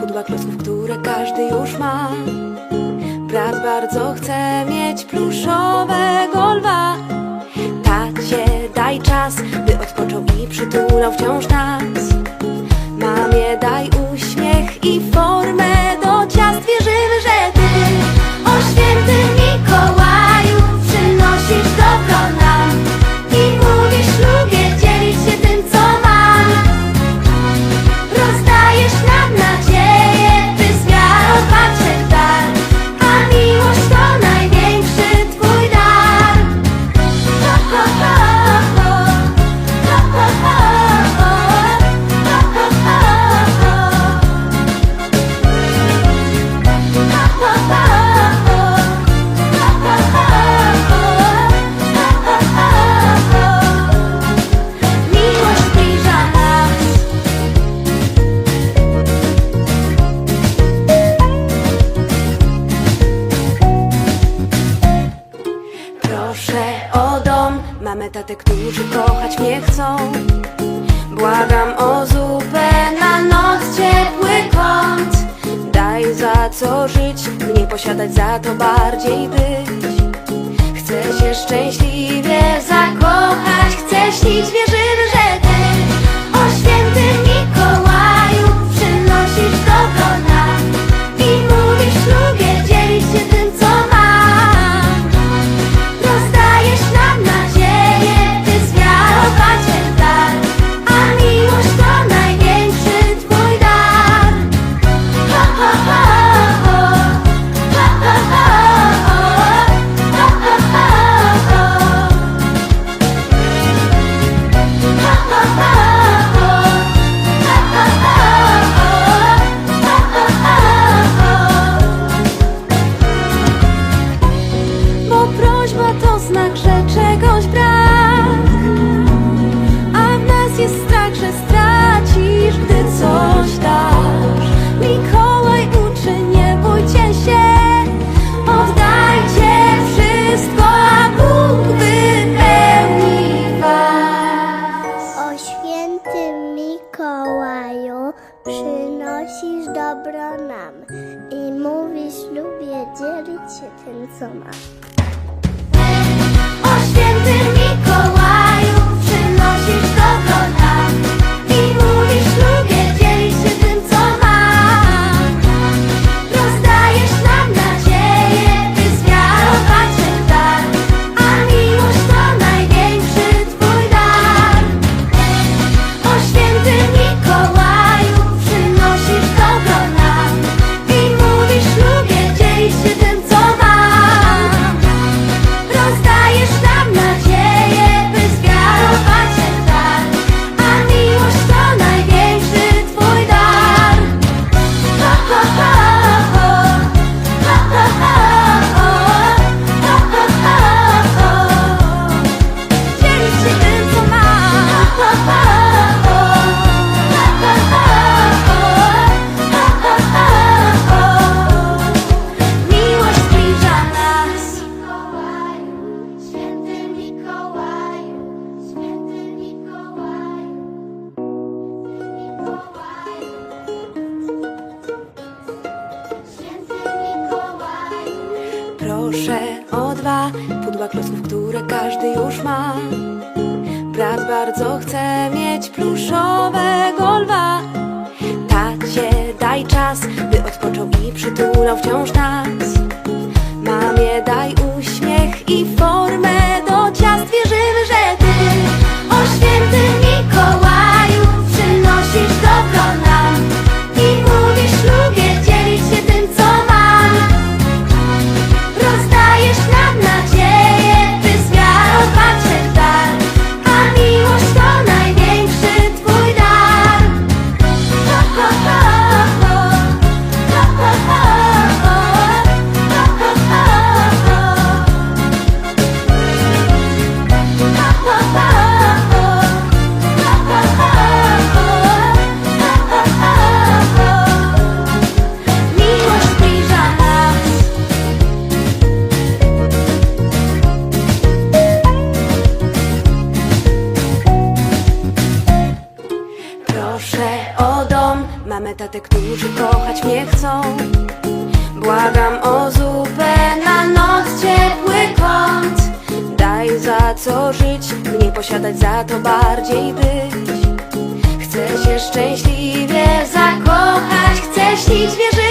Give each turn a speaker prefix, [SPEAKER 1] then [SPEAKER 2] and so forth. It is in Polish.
[SPEAKER 1] Pudła klocków, które każdy już ma. Brat bardzo chce mieć pluszowego lwa. Tacie, daj czas, by odpoczął i przytulał wciąż nas. Mamie, daj uśmiech i formę. meta te, którzy kochać nie chcą? Błagam o zupę na noc, ciepły kąt. Daj za co żyć, nie posiadać za to bardziej być. Chcę się szczęśliwie zakochać, chcę śnić, wierzymy, że lubię dzielić się tym, co mam. proszę o dwa pudła klocków, które każdy już ma. Brat bardzo chce mieć pluszowego lwa. Tacie, daj czas, by odpoczął i przytulał wciąż nas. Mamie, daj uśmiech i forę. Mamy tatę, którzy kochać mnie chcą. Błagam o zupę na noc, ciepły kąt. Daj za co żyć, mniej posiadać, za to bardziej być. Chcę się szczęśliwie zakochać, chcę śnić, wierzyć